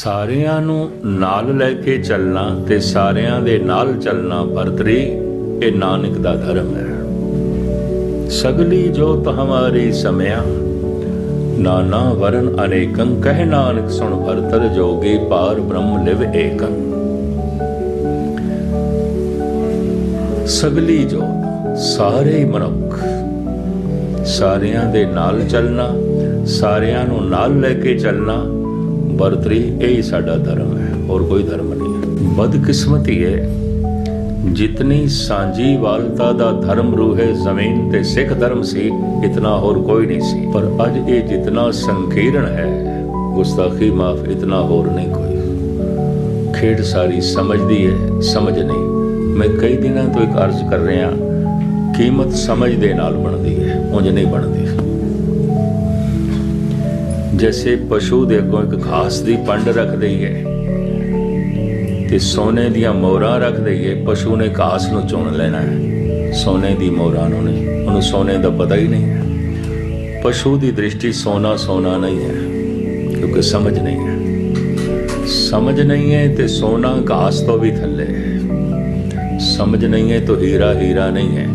ਸਾਰਿਆਂ ਨੂੰ ਨਾਲ ਲੈ ਕੇ ਚੱਲਣਾ ਤੇ ਸਾਰਿਆਂ ਦੇ ਨਾਲ ਚੱਲਣਾ ਵਰਤਰੀ ਇਹ ਨਾਨਕ ਦਾ ਧਰਮ ਹੈ। ਸਗਲੀ ਜੋਤ ਹਮਾਰੀ ਸਮਿਆ, ਨਾਨਾ ਵਰਨ ਅਨੇਕੰ ਕਹਿ ਨਾਨਕ ਸੁਣ ਭਰਤਰ ਜੋਗੀ ਪਾਰ ਬ੍ਰਹਮ ਲਿਵ ਏਕੰ। ਸਗਲੀ ਜੋਤ ਸਾਰੇ ਮਨੁੱਖ, ਸਾਰਿਆਂ ਦੇ ਨਾਲ ਚੱਲਣਾ, ਸਾਰਿਆਂ ਨੂੰ ਨਾਲ ਲੈ ਕੇ ਚੱਲਣਾ ਵਰਤਰੀ, ਇਹ ਹੀ ਸਾਡਾ ਧਰਮ ਹੈ, ਹੋਰ ਕੋਈ ਧਰਮ ਨਹੀਂ ਹੈ। ਬਦਕਿਸਮਤੀ ਹੈ, ਜਿਤਨੀ ਸਾਂਝੀ ਵਾਲਤਾ ਦਾ ਧਰਮ ਰੂਹੇ ਜ਼ਮੀਨ ਤੇ ਸਿੱਖ ਧਰਮ ਸੀ, ਇਤਨਾ ਹੋਰ ਕੋਈ ਨਹੀਂ ਸੀ। ਪਰ ਅੱਜ ਇਹ ਜਿਤਨਾ ਸੰਕੀਰਣ ਹੈ, ਗੁਸਤਾਖੀ ਮਾਫ ਇਤਨਾ ਹੋਰ ਨਹੀਂ ਕੋਈ। ਖੇਡ ਸਾਰੀ ਸਮਝਦੀ ਹੈ, ਸਮਝ ਨਹੀਂ। ਮੈਂ ਕਈ ਦਿਨਾਂ ਤੋਂ ਇੱਕ ਅਰਜ਼ ਕਰ ਰਿਹਾ, ਕੀਮਤ ਸਮਝ ਦੇ ਨਾਲ ਬਣਦੀ ਹੈ, ਉਂਝ ਨਹੀਂ ਬਣਦੀ। ਜੈਸੇ ਪਸ਼ੂ ਦੇ ਅੱਗੋਂ ਇੱਕ ਘਾਸ ਦੀ ਪੰਡ ਰੱਖ ਦਈਏ ਤੇ ਸੋਨੇ ਦੀਆਂ ਮੋਹਰਾਂ ਰੱਖ ਦਈਏ ਪਸ਼ੂ ਨੇ ਘਾਸ ਨੂੰ ਚੁਣ ਲੈਣਾ ਹੈ ਸੋਨੇ ਦੀ ਮੋਹਰਾਂ ਨੂੰ ਨਹੀਂ ਉਹਨੂੰ ਸੋਨੇ ਦਾ ਪਤਾ ਹੀ ਨਹੀਂ ਹੈ ਪਸ਼ੂ ਦੀ ਦ੍ਰਿਸ਼ਟੀ ਸੋਨਾ ਸੋਨਾ ਨਹੀਂ ਹੈ ਕਿਉਂਕਿ ਸਮਝ ਨਹੀਂ ਹੈ ਸਮਝ ਨਹੀਂ ਹੈ ਤੇ ਸੋਨਾ ਘਾਸ ਤੋਂ ਵੀ ਥੱਲੇ ਹੈ ਸਮਝ ਨਹੀਂ ਹੈ ਤਾਂ ਹੀਰਾ ਹੀਰਾ ਨਹੀਂ ਹੈ